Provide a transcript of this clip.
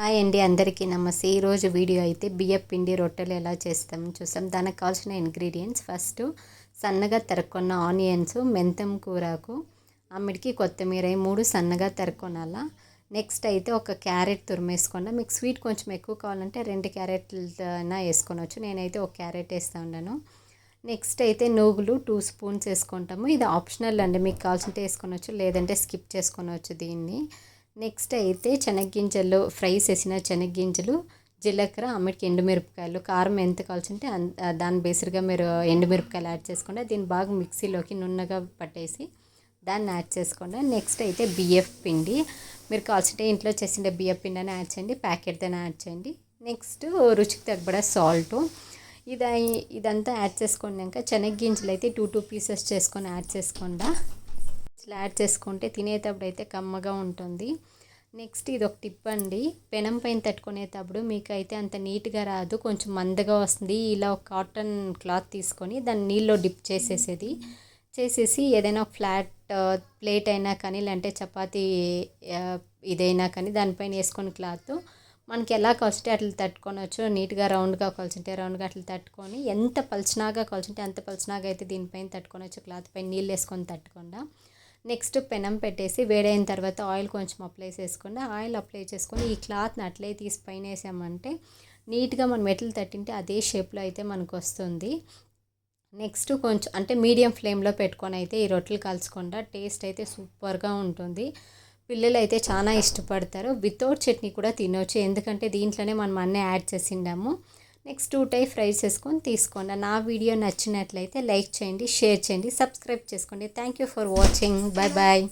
Hi అండి అందరికీ నమస్తే. ఈరోజు వీడియో అయితే బియ్యం పిండి రొట్టెలు ఎలా చేస్తాం చూస్తాం దానికి కావాల్సిన ఇంగ్రీడియంట్స్ ఫస్ట్ సన్నగా తరుక్కున్న ఆనియన్స్ మెంతం కూరకు అమ్మిడికి కొత్తిమీర ఈ మూడు సన్నగా తరుక్కొనాలా. నెక్స్ట్ అయితే ఒక క్యారెట్ తురిమేసుకున్నా. మీకు స్వీట్ కొంచెం ఎక్కువ కావాలంటే రెండు క్యారెట్లైనా అయినా వేసుకోవచ్చు. నేనైతే ఒక క్యారెట్ వేస్తూ ఉన్నాను. నెక్స్ట్ అయితే నూగులు టూ స్పూన్స్ వేసుకుంటాము. ఇది ఆప్షనల్ అండి. మీకు కావాల్సింటే వేసుకోవచ్చు లేదంటే స్కిప్ చేసుకోవచ్చు దీన్ని. నెక్స్ట్ అయితే శనగ్గింజలు ఫ్రై చేసిన శనగ్గింజలు జీలకర్ర అమ్మిడికి ఎండుమిరపకాయలు కారం ఎంత కావాల్సింటే దాని బేస్డ్గా మీరు ఎండుమిరపకాయలు యాడ్ చేసుకోండి. దీన్ని బాగా మిక్సీలోకి నున్నగా పట్టేసి దాన్ని యాడ్ చేసుకోండి. నెక్స్ట్ అయితే బియ్యపు పిండి. మీరు కావాల్సింటే ఇంట్లో చేసిన బియ్యపు పిండి అని యాడ్ చేయండి ప్యాకెట్దని యాడ్ చేయండి. నెక్స్ట్ రుచికి తగ్గబడ సాల్ట్. ఇది ఇదంతా యాడ్ చేసుకున్నాక శనగ్గింజలు అయితే టూ టూ పీసెస్ చేసుకొని యాడ్ చేసుకోండి. ఇట్లా యాడ్ చేసుకుంటే తినేటప్పుడు అయితే కమ్మగా ఉంటుంది. నెక్స్ట్ ఇది ఒక టిప్ అండి. పెనం పైన తట్టుకునేటప్పుడు మీకు అయితే అంత నీట్గా రాదు కొంచెం మందగా వస్తుంది. ఇలా ఒక కాటన్ క్లాత్ తీసుకొని దాన్ని నీళ్ళలో డిప్ చేసేసేది. చేసేసి ఏదైనా ఫ్లాట్ ప్లేట్ అయినా కానీ లేదంటే చపాతీ ఇదైనా కానీ దానిపైన వేసుకొని క్లాత్ మనకి ఎలా కావాల్సింటే అట్లా తట్టుకోనొచ్చు. నీట్గా రౌండ్గా కలిసింటే రౌండ్గా అట్లా తట్టుకొని ఎంత పలచనాగా కలిసింటే అంత పలచనాగా అయితే దీనిపైన తట్టుకోవచ్చు క్లాత్ పైన నీళ్ళు వేసుకొని తట్టుకుండా నెక్స్ట్ పెనం పెట్టేసి వేడైన తర్వాత ఆయిల్ కొంచెం అప్లై చేసుకుని ఆయిల్ అప్లై చేసుకొని ఈ క్లాత్ని అట్లే తీసి పైన వేసామంటే నీట్గా మనం మెట్లు తట్టింటే అదే షేప్లో అయితే మనకు వస్తుంది. నెక్స్ట్ కొంచెం అంటే మీడియం ఫ్లేమ్లో పెట్టుకొని అయితే ఈ రొట్టెలు కలుసుకుండా టేస్ట్ అయితే సూపర్గా ఉంటుంది. పిల్లలు అయితే చాలా ఇష్టపడతారు. వితౌట్ చట్నీ కూడా తినవచ్చు ఎందుకంటే దీంట్లోనే మనం అన్నీ యాడ్ చేసిండాము నెక్స్ట్ టూ టైప్ ఫ్రై చేసుకొని తీసుకోండి. నా వీడియో నచ్చినట్లయితే లైక్ చేయండి షేర్ చేయండి సబ్స్క్రైబ్ చేసుకోండి. Thank you for watching bye bye